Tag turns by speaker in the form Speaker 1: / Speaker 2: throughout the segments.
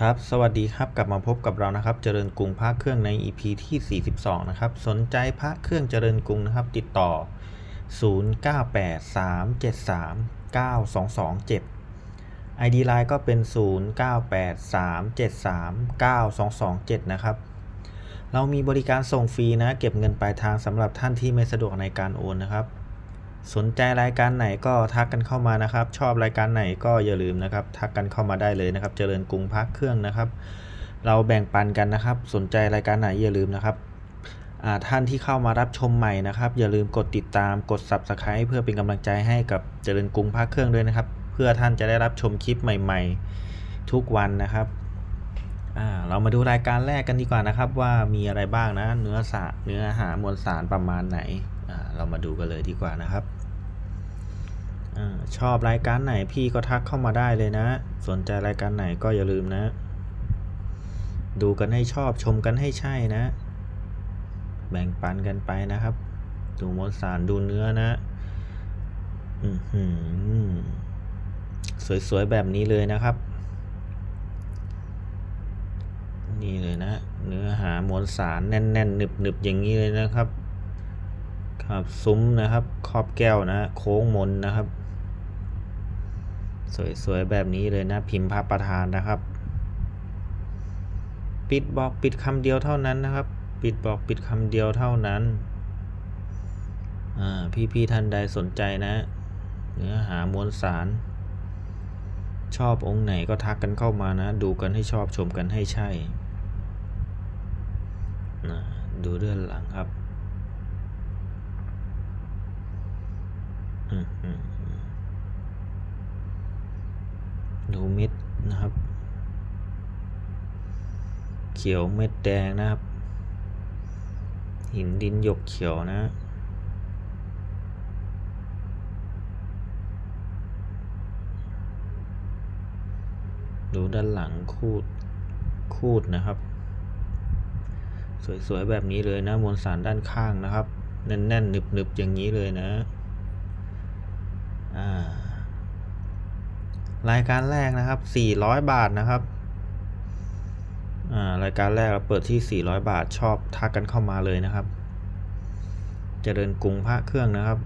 Speaker 1: ครับ สวัสดีครับ กลับมาพบกับเรานะครับ เจริญกรุงพระเครื่องใน EP ที่ 42 นะครับ สนใจพระเครื่องเจริญกรุงนะครับ ติดต่อ 0983739227 ID Line ก็เป็น 0983739227 นะครับ เรามีบริการส่งฟรีนะ เก็บเงินปลายทางสำหรับท่านที่ไม่สะดวกในการโอนนะครับ สนใจรายการไหนก็ทักกันเข้ามานะครับ ชอบรายการไหนก็อย่าลืมนะครับ ทักกันเข้ามาได้เลยนะครับ เจริญกรุงพักเครื่องนะครับ เราแบ่งปันกันนะครับ สนใจรายการไหนอย่าลืมนะครับท่านที่เข้ามารับชมใหม่นะครับ อย่าลืมกดติดตามกด subscribe เพื่อเป็นกำลังใจให้กับเจริญกรุงพักเครื่องด้วยนะครับ เพื่อท่านจะได้รับชมคลิปใหม่ ๆ ทุกวันนะครับเรามาดูรายการแรกกันดีกว่านะครับ ว่ามีอะไรบ้างนะ เนื้อสารเนื้อหามวลสารประมาณไหน เรามาดูกันเลยดีกว่านะครับอชอบรายการไหนพี่ก็ทักเข้ามาได้เลยนะ สนใจรายการไหนก็อย่าลืมนะ ดูกันให้ชอบชมกันให้ใช่นะ แบ่งปันกันไปนะครับ ดูมวลสารดูเนื้อนะอือหือสวยๆแบบนี้เลยนะครับ นี่เลยนะ เนื้อหามวลสารแน่นๆหนึบๆอย่างนี้เลยนะครับ ครับซุ้มนะครับครอบแก้วนะโค้งมนนะครับ สวยๆแบบนี้เลยนะพิมพ์พระประธานนะครับ ปิดบอกปิดคำเดียวเท่านั้นนะครับ ปิดบอกปิดคำเดียวเท่านั้นพี่ๆท่านใดสนใจนะ เนื้อหามวลสาร ชอบองค์ไหนก็ทักกันเข้ามานะ ดูกันให้ชอบชมกันให้ใช่ ดูเรื่องหลังครับอืมอืมอืม ดูเม็ดนะครับ เขียวเม็ดแดงนะครับ หินดินหยกเขียวนะดูด้านหลังคูดคูดนะครับ สวยๆแบบนี้เลยนะมวลสารด้านข้างนะครับ แน่นๆหนึบๆอย่างนี้เลยนะ รายการแรกนะครับ 400 บาทนะครับอ่ารายการแรกเราเปิดที่ 400 บาทชอบทักกันเข้ามาเลยนะครับจเจริญกรุงพระเครื่องนะครับ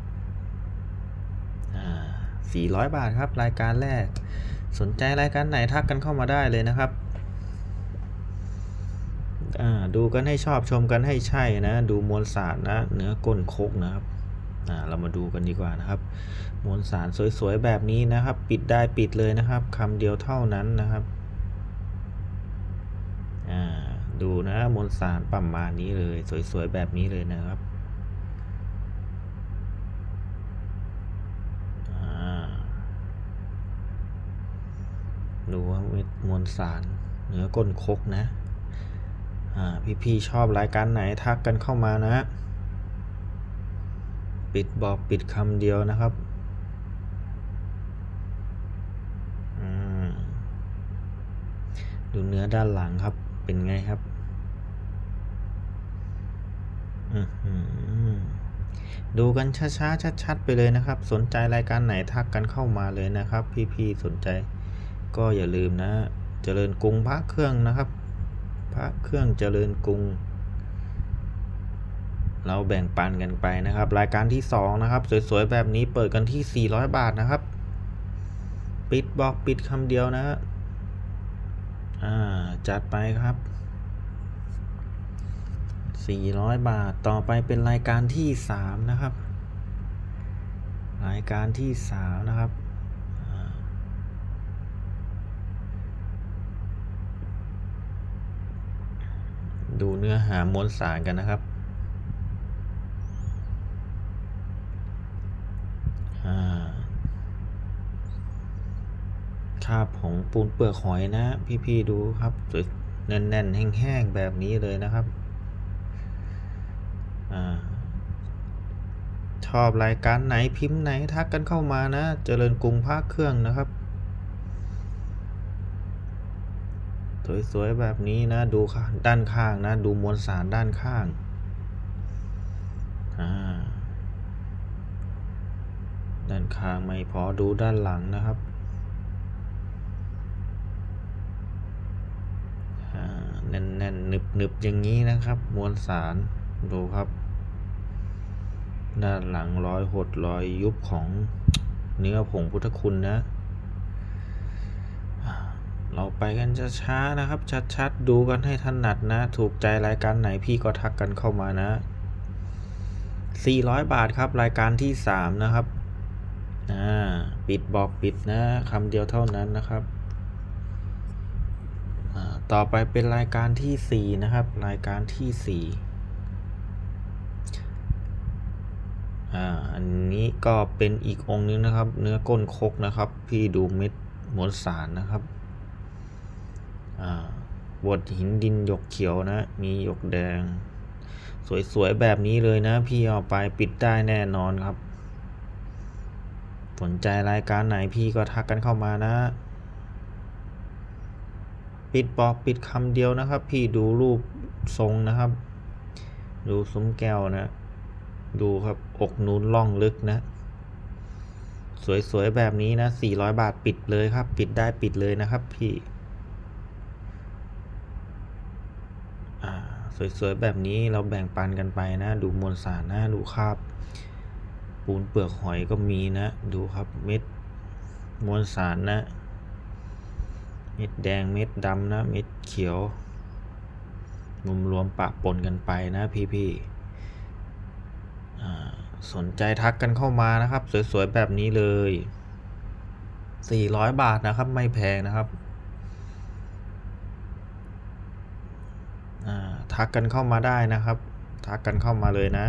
Speaker 1: อ่า400 บาทครับ รายการแรก สนใจรายการไหนทักกันเข้ามาได้เลยนะครับอ่าดูกันให้ชอบชมกันให้ใช่นะ ดูมวลสารนะเนื้อก้นโคกนะครับอ่าเรามาดูกันดีกว่านะครับ มวลสารสวยๆแบบนี้นะครับ ปิดได้ปิดเลยนะครับคำเดียวเท่านั้นนะครับอ่าดูนะมวลสารประมาณนี้เลย สวยๆแบบนี้เลยนะครับอ่าดูว่าเม็ดมวลสารเนื้อก้นคกนะอ่าพี่ๆชอบรายการไหนทักกันเข้ามานะ ปิดบอกปิดคำเดียวนะครับอืม ดูเนื้อด้านหลังครับ เป็นไงครับอือหือดูกันช้าๆชัดๆไปเลยนะครับ สนใจรายการไหนทักกันเข้ามาเลยนะครับ พี่ๆสนใจ ก็อย่าลืมนะ เจริญกรุงพระเครื่องนะครับ พระเครื่องเจริญกรุง เราแบ่งปันกันไปนะครับ รายการที่2นะครับสวยๆแบบนี้เปิดกันที่ 400 บาทนะครับ ปิดบอกปิดคำเดียวนะฮะ อ่า จัดไปครับ 400 บาทต่อไปเป็นรายการที่ 3 นะครับ รายการที่ 3 นะครับดูเนื้อหามวลสารกันนะครับ อ่า คาบของปูนเปลือกหอยนะ พี่ๆดูครับสวยแน่นๆ แห้งๆ แบบนี้เลยนะครับอชอบรายการไหนพิมพ์ไหนทักกันเข้ามานะ เจริญกรุงภาคเครื่องนะครับ สวยๆ แบบนี้นะ ดูค่ะด้านข้างนะ ดูมวลสารด้านข้างด้านข้างไม่พอดูด้านหลังนะครับ หนึบหนึบๆอย่างนี้นะครับ มวลสารดูครับ ด้านหลังรอยหดรอยยุบของเนื้อผงพุทธคุณนะ เราไปกันช้าๆนะครับ ชัดๆ ดูกันให้ถนัดนะ ถูกใจรายการไหนพี่ก็ทักกันเข้ามานะ 400 บาทครับรายการที่ 3 นะครับ อ่า ปิดบอกปิดนะคำเดียวเท่านั้นนะครับ ต่อไปเป็นรายการที่ 4 นะครับ รายการที่ 4 อ่า อันนี้ก็เป็นอีกองค์นึงนะครับ เนื้อก้นคกนะครับ พี่ดูเม็ดมวลสารนะครับ อ่าบดหินดินหยกเขียวนะ มีหยกแดง สวยๆ แบบนี้เลยนะ พี่เอาไปปิดได้แน่นอนครับ สนใจรายการไหนพี่ก็ทักกันเข้ามานะ ปิดบอกปิดคำเดียวนะครับ พี่ดูรูปทรงนะครับ ดูซุ้มแก้วนะ ดูครับอกนูนล่องลึกนะ สวยๆแบบนี้นะ 400 บาทปิดเลยครับ ปิดได้ปิดเลยนะครับ พี่สวยๆแบบนี้เราแบ่งปันกันไปนะ ดูมวลสารนะดูคราบปูนเปลือกหอยก็มีนะ ดูครับเม็ดมวลสารนะ เม็ดแดงเม็ดดำนะ เม็ดเขียวมุมรวมปะปนกันไปนะพี่ๆอ่สนใจทักกันเข้ามานะครับ สวยๆ แบบนี้เลย 400 บาทนะครับ ไม่แพงนะครับทักกันเข้ามาได้นะครับ ทักกันเข้ามาเลยนะ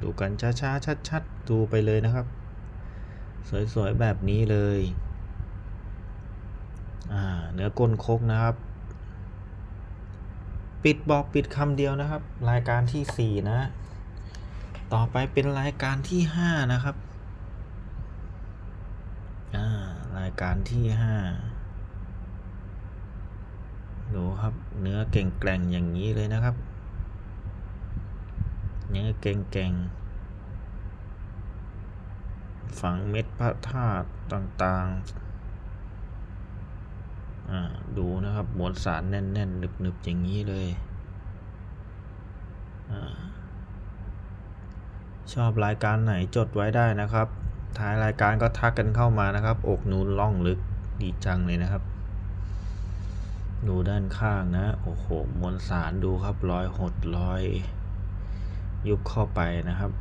Speaker 1: ดูกันช้าๆชัดๆดูไปเลยนะครับ สวยๆ แบบนี้เลย เนื้อก้นคกนะครับ ปิดบอกปิดคำเดียวนะครับ รายการที่4นะ ต่อไปเป็นรายการที่5นะครับรายการที่5ดูครับ เนื้อเก่งแกร่งอย่างนี้เลยนะครับ เนื้อเก่งแกร่งฝังเม็ดพระธาตุต่างๆ ดูนะครับมวลสารแน่นๆหนึบๆอย่างนี้เลยอชอบรายการไหนจดไว้ได้นะครับ ท้ายรายการก็ทักกันเข้ามานะครับ อกนูนล่องลึกดีจังเลยนะครับ ดูด้านข้างนะ โอ้โห มวลสารดูครับรอยหดรอย ยุบเข้าไปนะครับ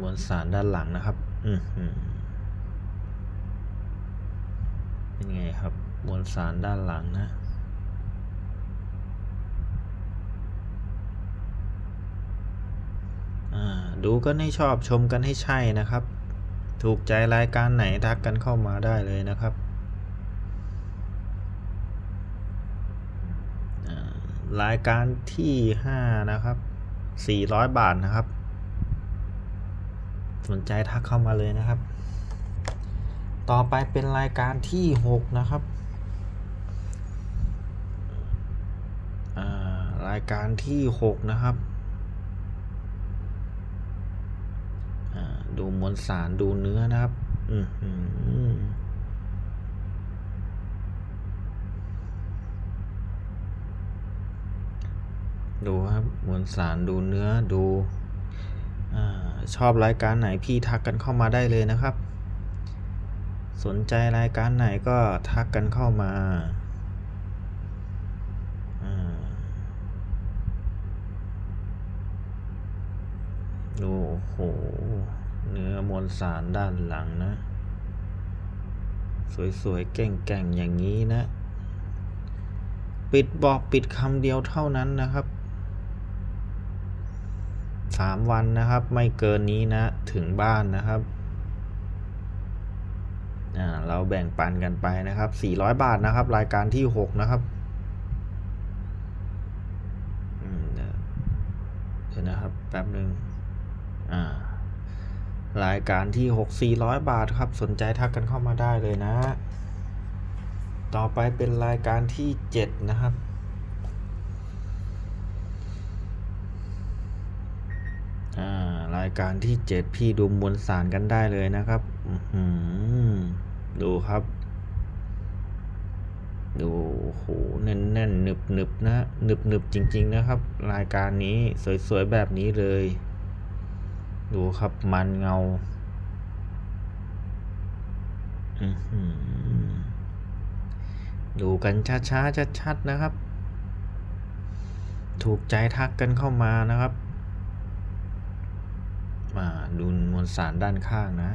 Speaker 1: มวลสารด้านหลังนะครับ อือหือ เป็นไงครับมวลสารด้านหลังนะอ่าดูกันให้ชอบชมกันให้ใช่นะครับ ถูกใจรายการไหนทักกันเข้ามาได้เลยนะครับ รายการที่ 5 นะครับ 400 บาทนะครับ สนใจทักเข้ามาเลยนะครับ ต่อไปเป็นรายการที่ 6 นะครับอ่ารายการที่ 6 นะครับอ่าดูมวลสารดูเนื้อนะครับ อือหือดูครับมวลสารดูเนื้อดูอาชอบรายการไหนพี่ทักกันเข้ามาได้เลยนะครับ สนใจรายการไหนก็ทักกันเข้ามาดูโห เนื้อมวลสารด้านหลังนะ สวยๆเก่งๆ อย่างนี้นะ ปิดบอกปิดคำเดียวเท่านั้นนะครับสามวันนะครับ ไม่เกินนี้นะ ถึงบ้านนะครับ เราแบ่งปันกันไปนะครับ 400 บาทนะครับ รายการที่ 6 นะครับเดี๋ยวนะครับ แป๊บหนึ่งอ่ารายการที่ 6 400 บาทครับ สนใจทักกันเข้ามาได้เลยนะ ต่อไปเป็นรายการที่ 7 นะครับอ่ารายการที่ 7 พี่ดูมวลสารกันได้เลยนะครับ อื ครับ ดูโอ้โหแน่นแน่นหนึบหนึบนะหนึบหนึบจริง ๆ นะครับ รายการนี้สวย ๆ แบบนี้เลย ดูครับมันเงาดูกันช้าๆชัดๆนะครับ ถูกใจทักกันเข้ามานะครับ มาดูมวลสารด้านข้างนะ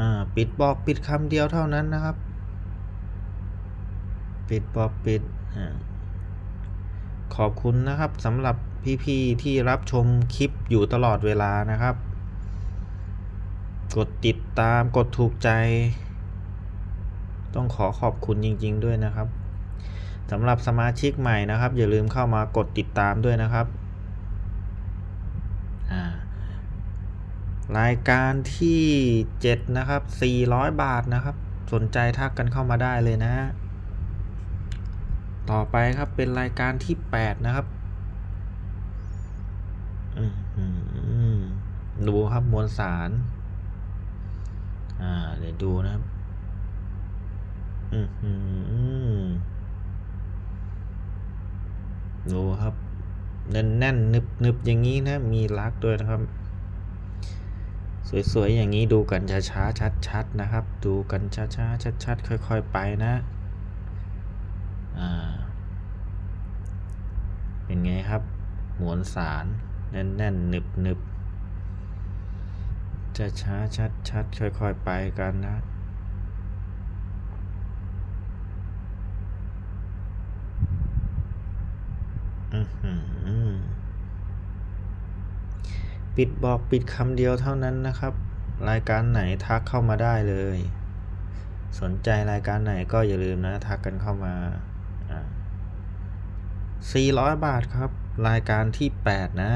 Speaker 1: อ่าปิดบอกปิดคำเดียวเท่านั้นนะครับ ปิดบอกปิดอ่าขอบคุณนะครับสำหรับพี่ๆที่รับชมคลิปอยู่ตลอดเวลานะครับ กดติดตามกดถูกใจ ต้องขอขอบคุณจริง ๆ ด้วยนะครับสำหรับสมาชิกใหม่นะครับ อย่าลืมเข้ามากดติดตามด้วยนะครับอ่า รายการที่ 7 นะครับ 400 บาทนะครับ สนใจทักกันเข้ามาได้เลยนะ ต่อไปครับเป็นรายการที่ 8 นะครับอื้อหือดูครับมวลสาร อ่า เดี๋ยวดูนะครับ อือหือดูครับ แน่นแน่นนึบนึบอย่างนี้นะ มีลักด้วยนะครับ สวยๆ อย่างนี้ดูกันช้าๆ ชัดๆ นะครับ ดูกันช้าๆ ชัดๆ ค่อยๆ ไปนะอ่าเป็นไงครับมวลสารแน่นแน่นๆนึบนึบๆช้าๆ ชัดๆ ค่อยๆ ไปกันนะอือหือ ปิดบอกปิดคำเดียวเท่านั้นนะครับ รายการไหนทักเข้ามาได้เลย สนใจรายการไหนก็อย่าลืมนะทักกันเข้ามา400 บาทครับ รายการที่ 8 นะ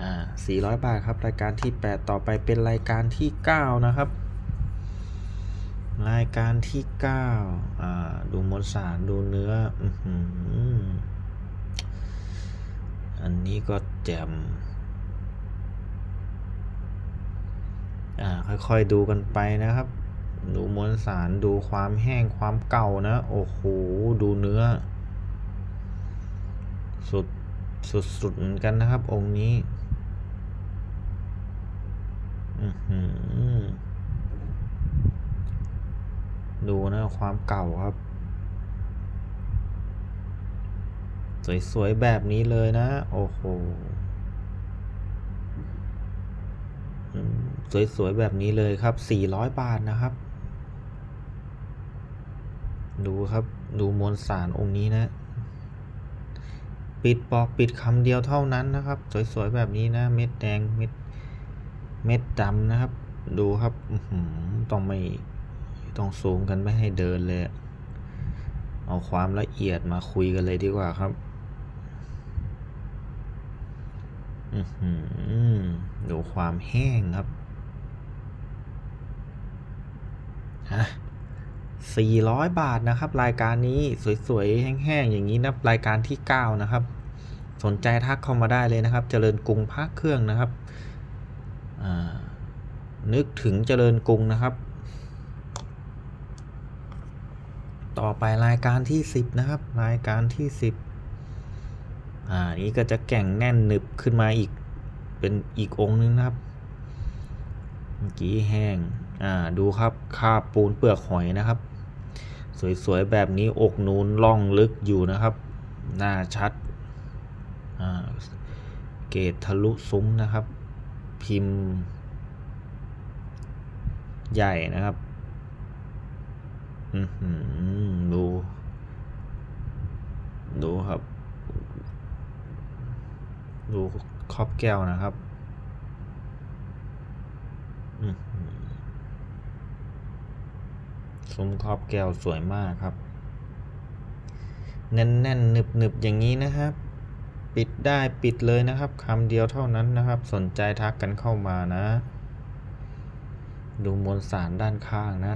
Speaker 1: อ่า400 บาทครับ รายการที่ 8 ต่อไปเป็นรายการที่ 9 นะครับ รายการที่ 9 อ่า ดูมวลสารดูเนื้อ อือหือ อันนี้ก็แจ่มอ่าค่อยๆดูกันไปนะครับ ดูมวลสารดูความแห้งความเก่านะ โอ้โห ดูเนื้อ สุดสุดสุดเหมือนกันนะครับ องค์นี้ดูนะความเก่าครับ สวยๆ แบบนี้เลยนะ โอ้โหสวยๆ แบบนี้เลยครับ 400 บาทนะครับ ดูครับ ดูมวลสารองค์นี้นะ ปิดปอกปิดคำเดียวเท่านั้นนะครับ สวยๆ แบบนี้นะ เม็ดแดง เม็ด เม็ดดำนะครับ ดูครับหือต้องไม่ ต้องซูมกันไม่ให้เดินเลย เอาความละเอียดมาคุยกันเลยดีกว่าครับ อือหือ ดูความแห้งครับ ฮะ400บาทนะครับ รายการนี้สวยๆ แห้งๆ อย่างนี้นะรายการที่9นะครับ สนใจทักเข้ามาได้เลยนะครับ เจริญกรุงพักเครื่องนะครับ นึกถึงเจริญกรุงนะครับ ต่อไปรายการที่10นะครับ รายการที่10 อ่านี้ก็จะแก่งแน่นหนึบขึ้นมาอีกเป็นอีกองค์นึงนะครับ เมื่อกี้แห้ง อ่า ดูครับคาบปูนเปลือกหอยนะครับ สวยๆ แบบนี้อกนูนล่องลึกอยู่นะครับ หน้าชัด อ่า เกตทะลุซุ้มนะครับ พิมพ์ ใหญ่นะครับ อือหือดู ดูครับ ดูครอบแก้วนะครับซุ้มครอบแก้วสวยมากครับ แน่นแน่นหนึบหนึบอย่างนี้นะครับ ปิดได้ปิดเลยนะครับคำเดียวเท่านั้นนะครับ สนใจทักกันเข้ามานะ ดูมวลสารด้านข้างนะ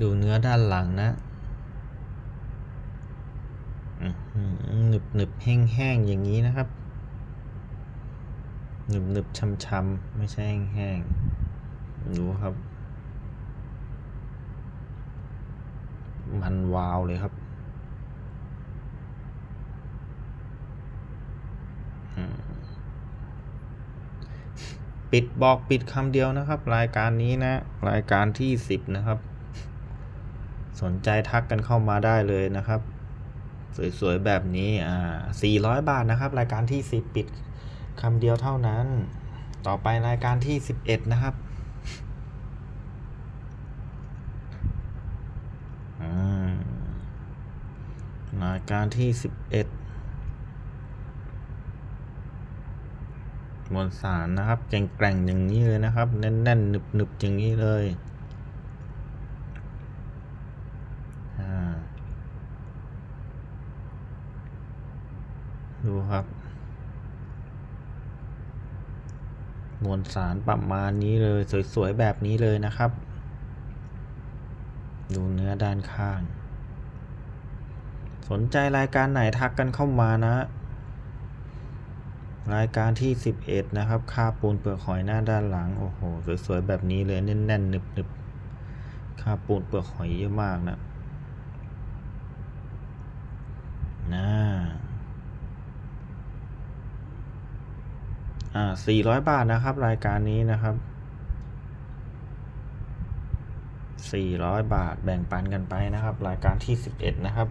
Speaker 1: ดูเนื้อด้านหลังนะ หนึบหนึบแห้งแห้งอย่างนี้นะครับ หนึบหนึบช้ำช้ำไม่ใช่แห้งๆดูครับ มันวาวเลยครับปิดบอกปิดคำเดียวนะครับ รายการนี้นะ รายการที่สิบนะครับ สนใจทักกันเข้ามาได้เลยนะครับ สวยๆแบบนี้อ่า400 บาทนะครับ รายการที่ 10 ปิดคำเดียวเท่านั้น ต่อไปรายการที่ 11 นะครับอ่ารายการที่ 11มวลสารนะครับแกร่งๆอย่างนี้เลยนะครับ แน่นๆหนึบๆอย่างนี้เลยอ่า ดูครับ มวลสารประมาณนี้เลย สวย ๆ แบบนี้เลยนะครับ ดูเนื้อด้านข้าง สนใจรายการไหนทักกันเข้ามานะ รายการที่ 11 นะครับคาปูนเปลือกหอยหน้าด้านหลัง โอ้โห สวย ๆ แบบนี้เลยแน่นๆนึบๆคาปูนเปลือกหอยเยอะมากนะน่า อ่าสี่ร้อยบาทนะครับ รายการนี้นะครับสี่ร้อยบาทแบ่งปันกันไปนะครับ รายการที่สิบเอ็ดนะครับ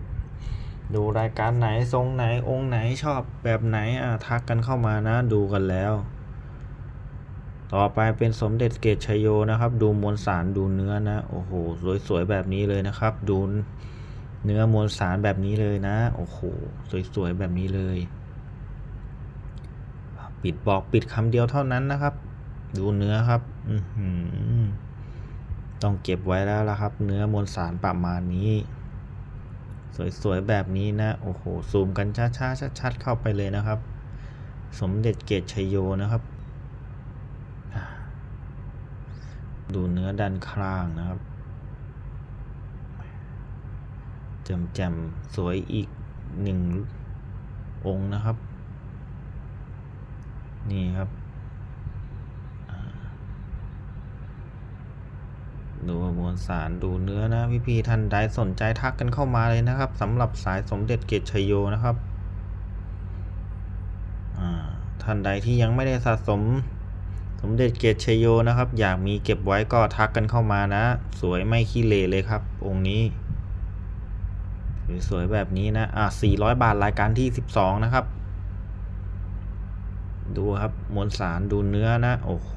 Speaker 1: ดูรายการไหนทรงไหนองค์ไหนชอบแบบไหนอ่าทักกันเข้ามานะดูกันแล้ว ต่อไปเป็นสมเด็จเกตชยโยนะครับ ดูมวลสารดูเนื้อนะโอ้โหสวยๆแบบนี้เลยนะครับ ดูเนื้อมวลสารแบบนี้เลยนะ โอ้โห สวยๆ แบบนี้เลย ปิดบอกปิดคำเดียวเท่านั้นนะครับ ดูเนื้อครับอือหือต้องเก็บไว้แล้วละครับ เนื้อมวลสารประมาณนี้ สวยๆแบบนี้นะ โอ้โห ซูมกันช้าๆชัดๆเข้าไปเลยนะครับ สมเด็จเกตชยโยนะครับ ดูเนื้อด้านข้างนะครับแจ่มๆสวยอีกหนึ่งองค์นะครับ นี่ครับดูมวลสารดูเนื้อนะพี่ๆท่านใดสนใจทักกันเข้ามาเลยนะครับสำหรับสายสมเด็จเกตชยโยนะครับท่านใดที่ยังไม่ได้สะสมสมเด็จเกตชยโยนะครับ อยากมีเก็บไว้ก็ทักกันเข้ามานะ สวยไม่ขี้เหร่เลยครับ องค์นี้สวยๆแบบนี้นะอะ400 บาทรายการที่ 12 นะครับ ดูครับมวลสารดูเนื้อนะ โอ้โห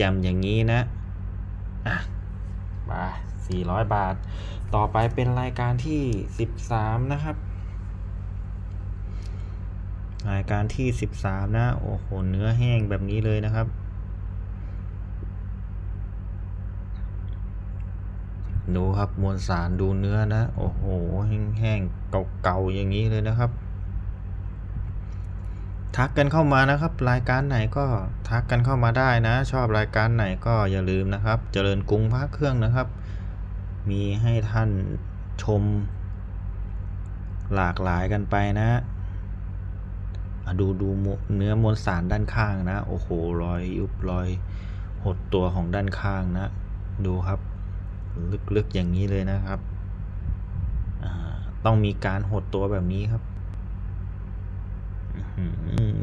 Speaker 1: จำๆอย่างนี้นะ อะมา400 บาท ต่อไปเป็นรายการที่ 13 นะครับ รายการที่ 13 นะ โอ้โห เนื้อแห้งแบบนี้เลยนะครับ ดูครับมวลสารดูเนื้อนะ โอ้โห แห้งๆ เก่าๆ อย่างนี้เลยนะครับ ทักกันเข้ามานะครับ รายการไหนก็ทักกันเข้ามาได้นะ ชอบรายการไหนก็อย่าลืมนะครับ เจริญกรุงพระเครื่องนะครับ มีให้ท่านชม หลากหลายกันไปนะะดูดูเนื้อมวลสารด้านข้างนะ โอ้โหรอยยุบรอยหดตัวของด้านข้างนะ ดูครับ ลึกๆอย่างนี้เลยนะครับ ต้องมีการหดตัวแบบนี้ครับ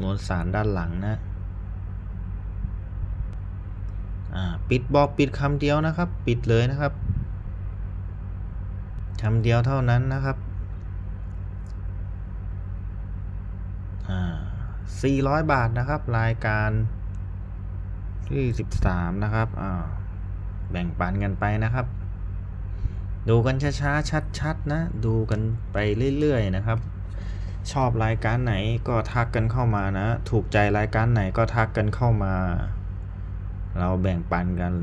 Speaker 1: มวลสารด้านหลังนะปิดบอกปิดคำเดียวนะครับ ปิดเลยนะครับคำเดียวเท่านั้นนะครับ400 บาทนะครับ รายการที่13นะครับแบ่งปันกันไปนะครับ ดูกันช้าๆชัดๆนะ ดูกันไปเรื่อยๆนะครับ ชอบรายการไหนก็ทักกันเข้ามานะ ถูกใจรายการไหนก็ทักกันเข้ามา เราแบ่งปันกัน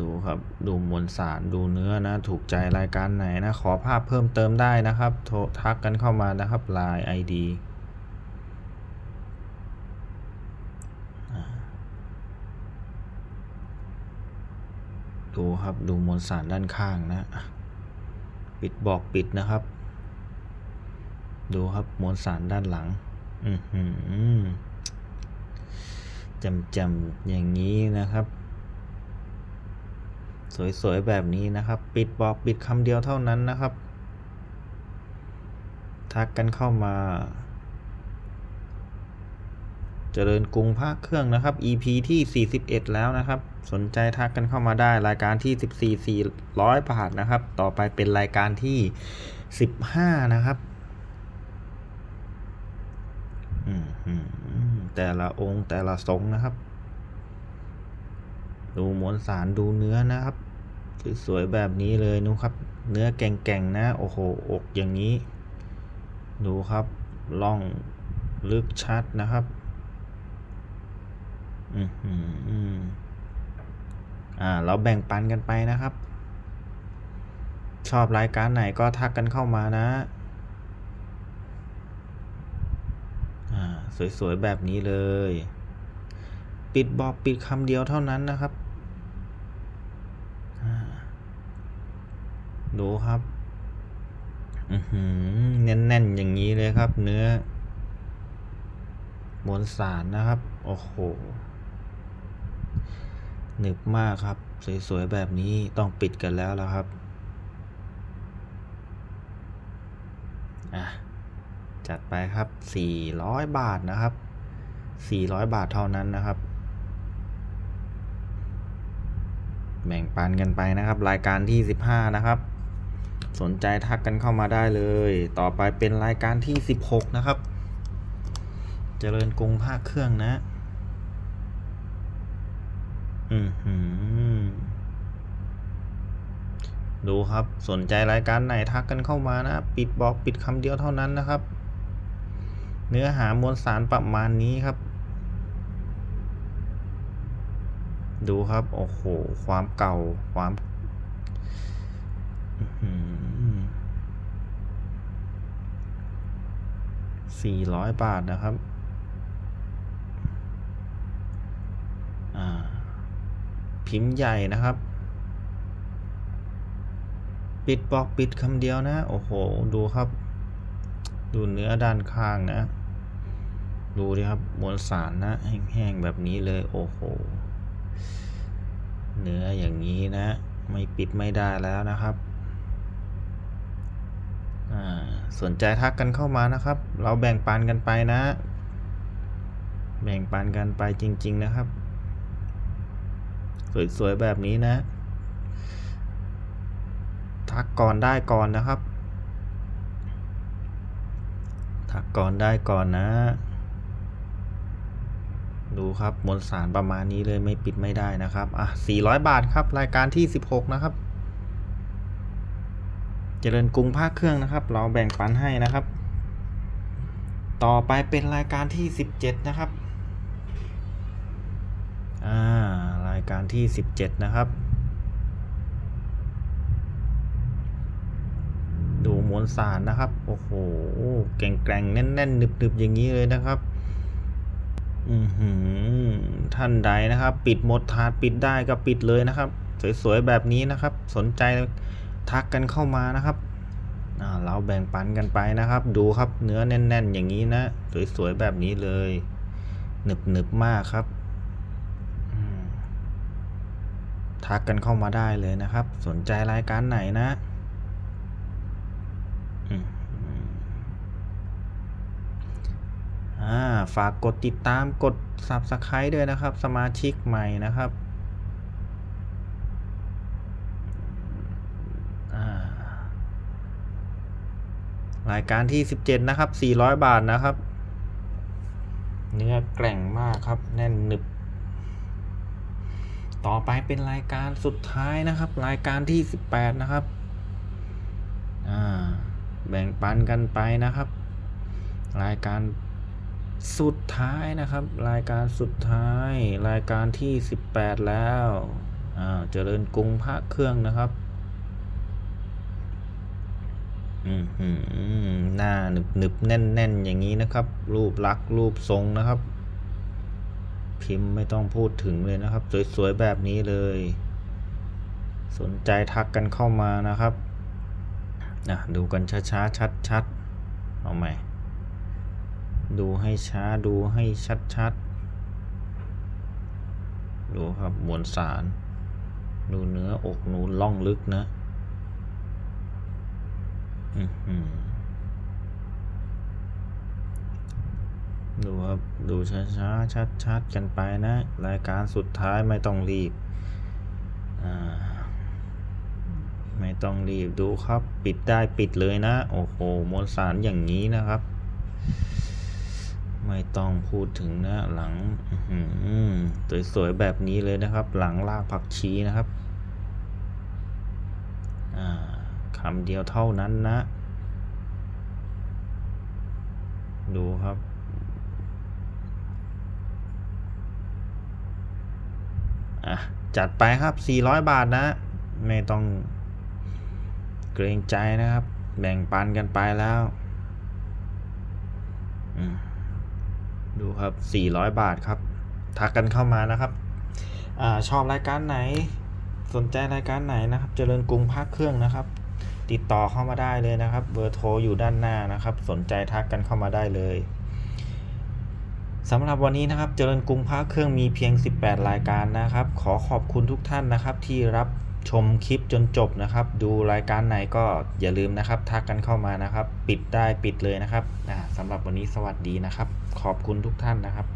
Speaker 1: ดูครับ ดูมวลสารดูเนื้อนะ ถูกใจรายการไหนนะ ขอภาพเพิ่มเติมได้นะครับ โทรทักกันเข้ามานะครับ Line ID ดูครับดูมวลสารด้านข้างนะปิดบอกปิดนะครับ ดูครับมวลสารด้านหลัง อือหือจำจำๆอย่างนี้นะครับ สวยๆแบบนี้นะครับ ปิดบอกปิดคำเดียวเท่านั้นนะครับ ทักกันเข้ามาเจริญกรุงภาคเครื่องนะครับ EP ที่ 41 แล้วนะครับ สนใจทักกันเข้ามาได้รายการที่ 14 400 บาทนะครับ ต่อไปเป็นรายการที่ 15 นะครับอืมแต่ละองค์แต่ละทรงนะครับ ดูมวลสารดูเนื้อนะครับสวยๆแบบนี้เลยนุครับ เนื้อแก่งๆนะ โอ้โห อกอย่างนี้ ดูครับล่องลึกชัดนะครับ อืมอืม อ่าเราแบ่งปันกันไปนะครับ ชอบรายการไหนก็ทักกันเข้ามานะอ่าสวยๆแบบนี้เลย ปิดบอกปิดคำเดียวเท่านั้นนะครับดูครับอือหือแน่นๆ อย่างนี้เลยครับ เนื้อมวลสารนะครับ โอ้โห หนึบมากครับ สวยๆ แบบนี้ต้องปิดกันแล้วละครับ อะ จัดไปครับ 400 บาทนะครับ 400 บาทเท่านั้นนะครับ แบ่งปันกันไปนะครับ รายการที่ 15 นะครับ สนใจทักกันเข้ามาได้เลย ต่อไปเป็นรายการที่ 16 นะครับเจริญกรุงภาคเครื่องนะ ดูครับสนใจรายการไหนทักกันเข้ามานะ ปิดบอกปิดคำเดียวเท่านั้นนะครับ เนื้อหามวลสารประมาณนี้ครับ ดูครับ โอ้โห ความเก่าความสี่ร้อยบาทนะครับ อ่า พิมพ์ใหญ่นะครับ ปิดบอกปิดคำเดียวนะ โอ้โห ดูครับ ดูเนื้อด้านข้างนะ ดูดิครับมวลสารนะแห้งๆแบบนี้เลย โอ้โห เนื้ออย่างนี้นะ ไม่ปิดไม่ได้แล้วนะครับสนใจทักกันเข้ามานะครับ เราแบ่งปันกันไปนะ แบ่งปันกันไปจริง ๆ นะครับ สวยๆแบบนี้นะ ทักก่อนได้ก่อนนะครับ ทักก่อนได้ก่อนนะ ดูครับมวลสารประมาณนี้เลยไม่ปิดไม่ได้นะครับ อะ 400 บาทครับ รายการที่ 16 นะครับ เจริญกรุงภาคเครื่องนะครับ เราแบ่งปันให้นะครับ ต่อไปเป็นรายการที่ 17 นะครับ อ่า ราย การที่ 17 นะครับ ดูมวลสารนะครับ โอ้โห แกร่งแข่งๆ แน่นๆหนึบๆ อย่างนี้เลยนะครับ อือหือ ท่านใดนะครับ ปิดหมดถาดปิดได้ก็ปิดเลยนะครับ สวยๆ แบบนี้นะครับ สนใจทักกันเข้ามานะครับเราแบ่งปันกันไปนะครับ ดูครับเนื้อแน่น ๆ อย่างนี้นะ สวยๆ แบบนี้เลยหนึบๆมากครับอืม ทักกันเข้ามาได้เลยนะครับ สนใจรายการไหนนะอ่าฝากกดติดตามกด Subscribe ด้วยนะครับ สมาชิกใหม่นะครับอ่ารายการที่ 17 นะครับ 400 บาทนะครับ เนื้อแกร่งมากครับ แน่นหนึบ ต่อไปเป็นรายการสุดท้ายนะครับ รายการที่ 18 นะครับ อ่า แบ่งปันกันไปนะครับ รายการสุดท้ายนะครับ รายการสุดท้าย รายการที่ 18 แล้วอ่าเจริญกรุงพระเครื่องนะครับอืมหน้าหนึบหนึบแน่นแน่นอย่างนี้นะครับ รูปลักษ์รูปทรงนะครับ พิมพ์ไม่ต้องพูดถึงเลยนะครับ สวยๆแบบนี้เลย สนใจทักกันเข้ามานะครับนะดูกันช้าๆชัดๆเอาใหม่ดูให้ช้าดูให้ชัดๆดูครับมวลสาร ดูเนื้ออกนูล่องลึกนะ อื้อหือ ดูครับ ดูช้าๆ ชัดๆ กันไปนะ รายการสุดท้ายไม่ต้องรีบ ไม่ต้องรีบดูครับ ปิดได้ปิดเลยนะ โอ้โหมวลสารอย่างนี้นะครับ ไม่ต้องพูดถึงนะ หลังสวยๆ แบบนี้เลยนะครับ หลังลากผักชีนะครับคำเดียวเท่านั้นนะ ดูครับ อะจัดไปครับ 400 บาทนะ ไม่ต้องเกรงใจนะครับ แบ่งปันกันไปแล้วดูครับ 400 บาทครับ ทักกันเข้ามานะครับอชอบรายการไหน สนใจรายการไหนนะครับ เจริญกรุงพักเครื่องนะครับ ติดต่อเข้ามาได้เลยนะครับ เบอร์โทรอยู่ด้านหน้านะครับ สนใจทักกันเข้ามาได้เลย สำหรับวันนี้นะครับ เจริญกรุงพระเครื่องมีเพียง 18 รายการนะครับ ขอขอบคุณทุกท่านนะครับ ที่รับชมคลิปจนจบนะครับ ดูรายการไหนก็อย่าลืมนะครับ ทักกันเข้ามานะครับ ปิดได้ปิดเลยนะครับอ่าสำหรับวันนี้สวัสดีนะครับ ขอบคุณทุกท่านนะครับ